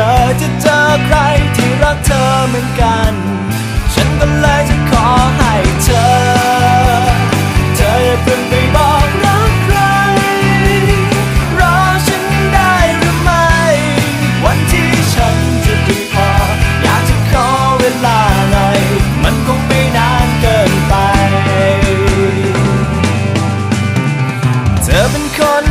ธอจะเจอใครที่รักเธอเหมือนกัน ฉันก็เลยจะขอให้เธอ เธออย่าเพิ่งไปบอกรักใคร รอฉันได้หรือไม่ วันที่ฉันจะดีพอ อยากจะขอเวลาหน่อย มันคงไม่นานเกินไป เธอเป็นคน